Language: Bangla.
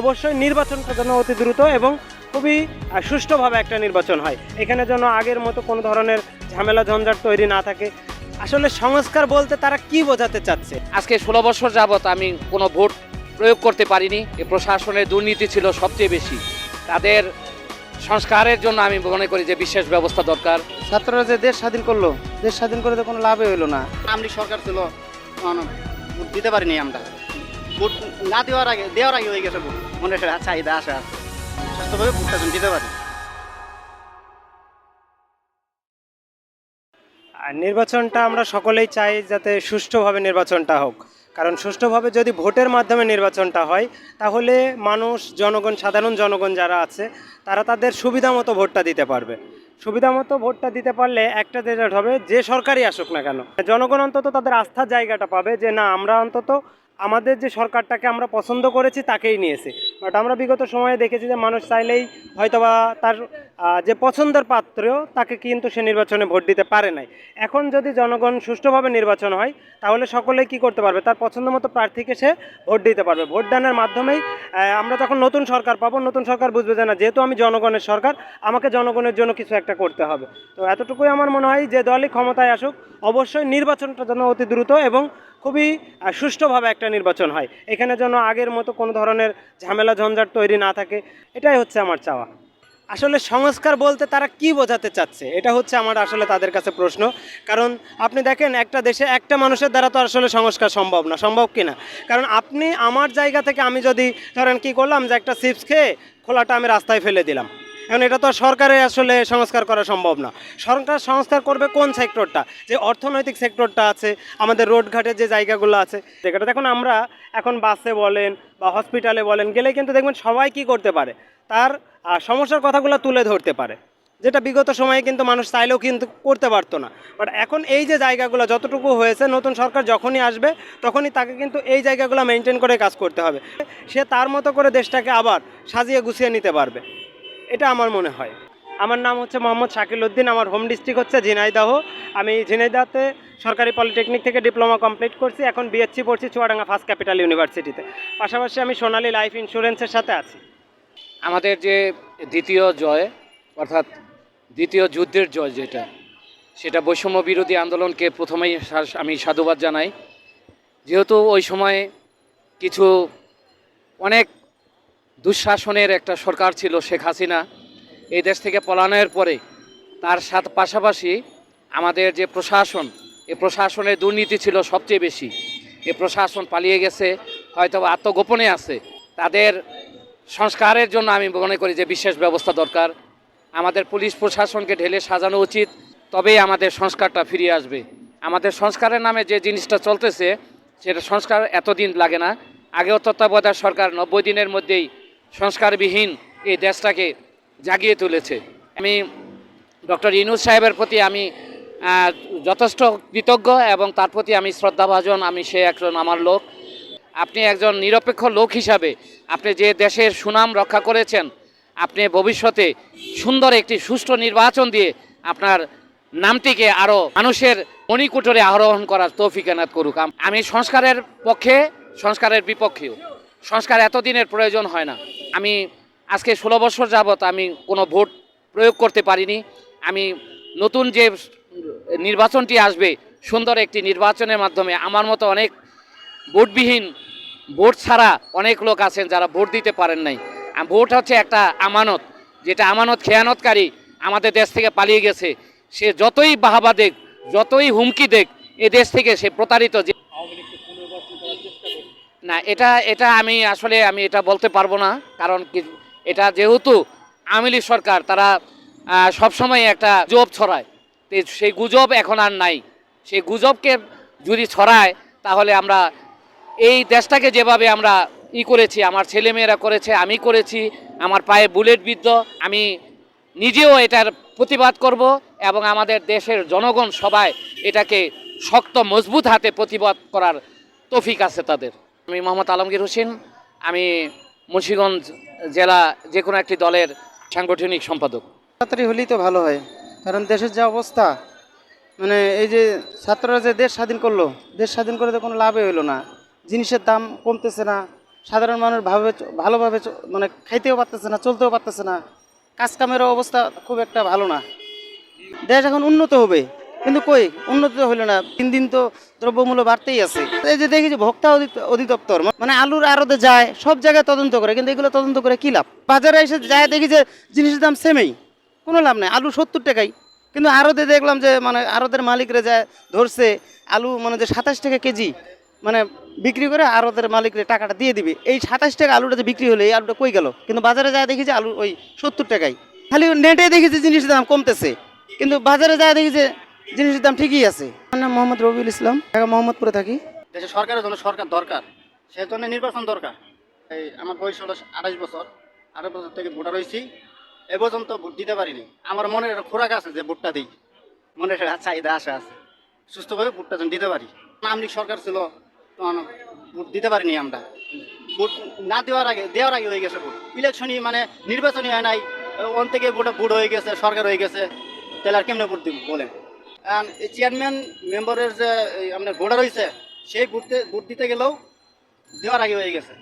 অবশ্যই নির্বাচনটা যেন অতি দ্রুত এবং খুবই সুষ্ঠুভাবে একটা নির্বাচন হয়। এখানে যেন আগের মতো কোনো ধরনের ঝামেলা ঝঞ্ঝাট তৈরি না থাকে। আসলে সংস্কার বলতে তারা কি বোঝাতে চাচ্ছে? আজকে ষোলো বছর যাবৎ আমি কোনো ভোট প্রয়োগ করতে পারিনি। এই প্রশাসনের দুর্নীতি ছিল সবচেয়ে বেশি। তাদের সংস্কারের জন্য আমি মনে করি যে বিশেষ ব্যবস্থা দরকার। ছাত্ররা যে দেশ স্বাধীন করল দেশ স্বাধীন করে তো কোনো লাভই হলো না। আমলি সরকার ছিল ভোট দিতে পারিনি আমরা। ভোট না দেওয়ার আগে দেওয়ার আগে হয়ে গেছে ভোট। মনে চাহিদা আসে আছে স্বাস্থ্যভাবে ভোটটা দিতে পারি। নির্বাচনটা আমরা সকলেই চাই যাতে সুষ্ঠুভাবে নির্বাচনটা হোক। কারণ সুষ্ঠুভাবে যদি ভোটের মাধ্যমে নির্বাচনটা হয়, তাহলে মানুষ, জনগণ, সাধারণ জনগণ যারা আছে, তারা তাদের সুবিধা মতো ভোটটা দিতে পারবে। সুবিধা মতো ভোটটা দিতে পারলে একটা রেজাল্ট হবে, যে সরকারই আসুক না কেন। জনগণ অন্তত তাদের আস্থার জায়গাটা পাবে যে, না, আমরা অন্তত আমাদের যে সরকারটাকে আমরা পছন্দ করেছি তাকেই নিয়েছে। বাট আমরা বিগত সময়ে দেখেছি যে মানুষ চাইলেই হয়তোবা তার যে পছন্দের পাত্র তাকে কিন্তু সে নির্বাচনে ভোট দিতে পারে নাই। এখন যদি জনগণ সুষ্ঠুভাবে নির্বাচন হয়, তাহলে সকলেই কি করতে পারবে? তার পছন্দ মতো প্রার্থীকে সে ভোট দিতে পারবে। ভোটদানের মাধ্যমেই আমরা যখন নতুন সরকার পাবো, নতুন সরকার বুঝবে যে না, যেহেতু আমি জনগণের সরকার, আমাকে জনগণের জন্য কিছু একটা করতে হবে। তো এতটুকুই আমার মনে হয় যে দলই ক্ষমতায় আসুক, অবশ্যই নির্বাচনটা যেন অতি দ্রুত এবং খুবই সুষ্ঠুভাবে একটা নির্বাচন হয়। এখানে যেন আগের মতো কোনো ধরনের ঝামেলা, ঝঞ্ঝাট তৈরি না থাকে, এটাই হচ্ছে আমার চাওয়া। আসলে সংস্কার বলতে তারা কি বোঝাতে চাচ্ছে? এটা হচ্ছে আমার আসলে তাদের কাছে প্রশ্ন। কারণ আপনি দেখেন, একটা দেশে একটা মানুষের দ্বারা তো আসলে সংস্কার সম্ভব না। সম্ভব কি না কারণ আপনি আমার জায়গা থেকে আমি যদি ধরেন কি করলাম যে একটা চিপস খেয়ে খোলাটা আমি রাস্তায় ফেলে দিলাম। এখন এটা তো আর সরকারে আসলে সংস্কার করা সম্ভব না। সরকার সংস্কার করবে কোন সেক্টরটা? যে অর্থনৈতিক সেক্টরটা আছে, আমাদের রোডঘাটের যে জায়গাগুলো আছে যেটা দেখুন, আমরা এখন বাসে বলেন বা হসপিটালে বলেন গেলে কিন্তু দেখবেন সবাই কি করতে পারে? তার সমস্যার কথাগুলো তুলে ধরতে পারে। যেটা বিগত সময়ে কিন্তু মানুষ চাইলেও কিন্তু করতে পারতো না। বাট এখন এই যে জায়গাগুলো যতটুকু হয়েছে, নতুন সরকার যখনই আসবে, তখনই তাকে কিন্তু এই জায়গাগুলো মেনটেন করে কাজ করতে হবে। সে তার মতো করে দেশটাকে আবার সাজিয়ে গুছিয়ে নিতে পারবে। এটা আমার মনে হয়। আমার নাম হচ্ছে মোহাম্মদ শাকিল উদ্দিন, আমার হোম ডিস্ট্রিক্ট হচ্ছে ঝিনাইদহ। আমি ঝিনাইদহতে সরকারি পলিটেকনিক থেকে ডিপ্লোমা কমপ্লিট করছি, এখন বিএসসি পড়ছি চুয়াডাঙ্গা ফার্স্ট ক্যাপিটাল ইউনিভার্সিটিতে পাশাপাশি আমি সোনালী লাইফ ইন্স্যুরেন্সের সাথে আছি। আমাদের যে দ্বিতীয় জয়, অর্থাৎ দ্বিতীয় যুদ্ধের জয় যেটা, সেটা বৈষম্য বিরোধী আন্দোলনকে প্রথমেই আমি সাধুবাদ জানাই। যেহেতু ওই সময়ে কিছু অনেক দুঃশাসনের একটা সরকার ছিল শেখ হাসিনা। এই দেশ থেকে পলায়নের পরে তার সাথে পাশাপাশি আমাদের যে প্রশাসন এ প্রশাসনের দুর্নীতি ছিল সবচেয়ে বেশি। এ প্রশাসন পালিয়ে গেছে, হয়তো আত্মগোপনে আছে। তাদের সংস্কারের জন্য আমি মনে করি যে বিশেষ ব্যবস্থা দরকার। আমাদের পুলিশ প্রশাসনকে ঢেলে সাজানো উচিত, তবেই আমাদের সংস্কারটা ফিরিয়ে আসবে। আমাদের সংস্কারের নামে যে জিনিসটা চলতেছে, সেটা সংস্কার এতদিন লাগে না। আগেও তত্ত্বাবধায়ক সরকার নব্বই দিনের মধ্যেই সংস্কারবিহীন এই দেশটাকে জাগিয়ে তুলেছে। আমি ডক্টর ইনুজ সাহেবের প্রতি আমি যথেষ্ট কৃতজ্ঞ এবং তার প্রতি আমি শ্রদ্ধাভাজন, আমি সে একজন আমার লোক। আপনি একজন নিরপেক্ষ লোক হিসাবে আপনি যে দেশের সুনাম রক্ষা করেছেন, আপনি ভবিষ্যতে সুন্দর একটি সুষ্ঠু নির্বাচন দিয়ে আপনার নামটিকে আরও মানুষের মণিকুটরে আরোহণ করার তৌফিক এনাত করুক। আমি সংস্কারের পক্ষে, সংস্কারের বিপক্ষেও। সংস্কার এতদিনের প্রয়োজন হয় না। আমি আজকে ষোলো বছর যাবৎ আমি কোনো ভোট প্রয়োগ করতে পারিনি। আমি নতুন যে নির্বাচনটি আসবে, সুন্দর একটি নির্বাচনের মাধ্যমে আমার মতো অনেক ভোটবিহীন, ভোট ছাড়া অনেক লোক আছেন যারা ভোট দিতে পারেন নাই। ভোট হচ্ছে একটা আমানত, যেটা আমানত খেয়ানতকারী আমাদের দেশ থেকে পালিয়ে গেছে। সে যতই বাহাবা দেখ, যতই হুমকি দেখ, এ দেশ থেকে সে প্রতারিত যে না, এটা এটা আমি আসলে আমি এটা বলতে পারব না, কারণ এটা যেহেতু আওয়ামী লীগ সরকার, তারা সবসময় একটা গুজব ছড়ায়। সেই গুজব এখন আর নাই। সেই গুজবকে যদি ছড়ায়, তাহলে আমরা এই দেশটাকে যেভাবে আমরা ই করেছি, আমার ছেলেমেয়েরা করেছে, আমি করেছি, আমার পায়ে বুলেট বিদ্ধ, আমি নিজেও এটার প্রতিবাদ করব এবং আমাদের দেশের জনগণ সবাই এটাকে শক্ত, মজবুত হাতে প্রতিবাদ করার তফিক আছে তাদের। আমি মোহাম্মদ আলমগীর হোসেন। আমি মুন্সীগঞ্জ জেলা যে কোনো একটি দলের সাংগঠনিক সম্পাদক। তাড়াতাড়ি হলেই তো ভালো হয়, কারণ দেশের যা অবস্থা মানে এই যে ছাত্ররা যে দেশ স্বাধীন করল, দেশ স্বাধীন করে তো কোনো লাভই হলো না। জিনিসের দাম কমতেছে না, সাধারণ মানুষ ভাবে, ভালোভাবে মানে খাইতেও পারতেছে না, চলতেও পারতেছে না। কাজ কামেরও অবস্থা খুব একটা ভালো না। দেশ এখন উন্নত হবে। কিন্তু কই, উন্নত হলো না। তিন দিন তো দ্রব্যমূল্য বাড়তেই আছে। এই যে দেখি যে ভোক্তা অধিদপ্তর মানে আলুর আড়তে যায়, সব জায়গায় তদন্ত করে, কিন্তু এগুলো তদন্ত করে কি লাভ? বাজারে এসে যায় দেখি যে জিনিসের দাম সেমেই, কোনো লাভ নেই। আলু সত্তর টাকাই কিন্তু আড়তে দেখলাম যে মানে আড়তের মালিকরা যায় ধরছে, আলু মানে যে সাতাশ টাকা কেজি মানে বিক্রি করে আড়তের মালিকরে টাকাটা দিয়ে দিবে। এই সাতাশ টাকা আলুটা যে বিক্রি হলে, এই আলুটা কই গেল? কিন্তু বাজারে যায় দেখি যে আলু ওই সত্তর টাকাই খালি নেটে দেখি যে জিনিসের দাম কমতেছে। কিন্তু বাজারে যায় দেখি যে জিনিসের দাম ঠিকই আছে। আমার নাম মোহাম্মদ রবিউল ইসলাম ঢাকা মোহাম্মদপুরে থাকি। দেশে সরকারের জন্য সরকার দরকার সেই জন্য নির্বাচন দরকার। এই আমার বয়স হলো আঠাশ বছর আঠাশ বছর থেকে ভোটার হয়েছি এ পর্যন্ত ভোট দিতে পারিনি। আমার মনের একটা খোরাক আছে যে ভোটটা দিই মনের একটা চাহিদা আশা আছে সুস্থভাবে ভোটটা যেন দিতে পারি। আমলিক সরকার ছিল তখন ভোট দিতে পারিনি আমরা। ভোট না দেওয়ার আগে দেওয়ার আগে হয়ে গেছে ভোট। ইলেকশনই মানে নির্বাচনই হয় নাই ওন থেকে ভোটে ভোট হয়ে গেছে সরকার হয়ে গেছে তাহলে আর কেমনে ভোট দিব বলেন? চেয়ারম্যান মেম্বারের যে আপনার গোডা হয়েছে সেই ভোট ভোট দিতে গেলেও দেওয়ার আগে হয়ে গেছে।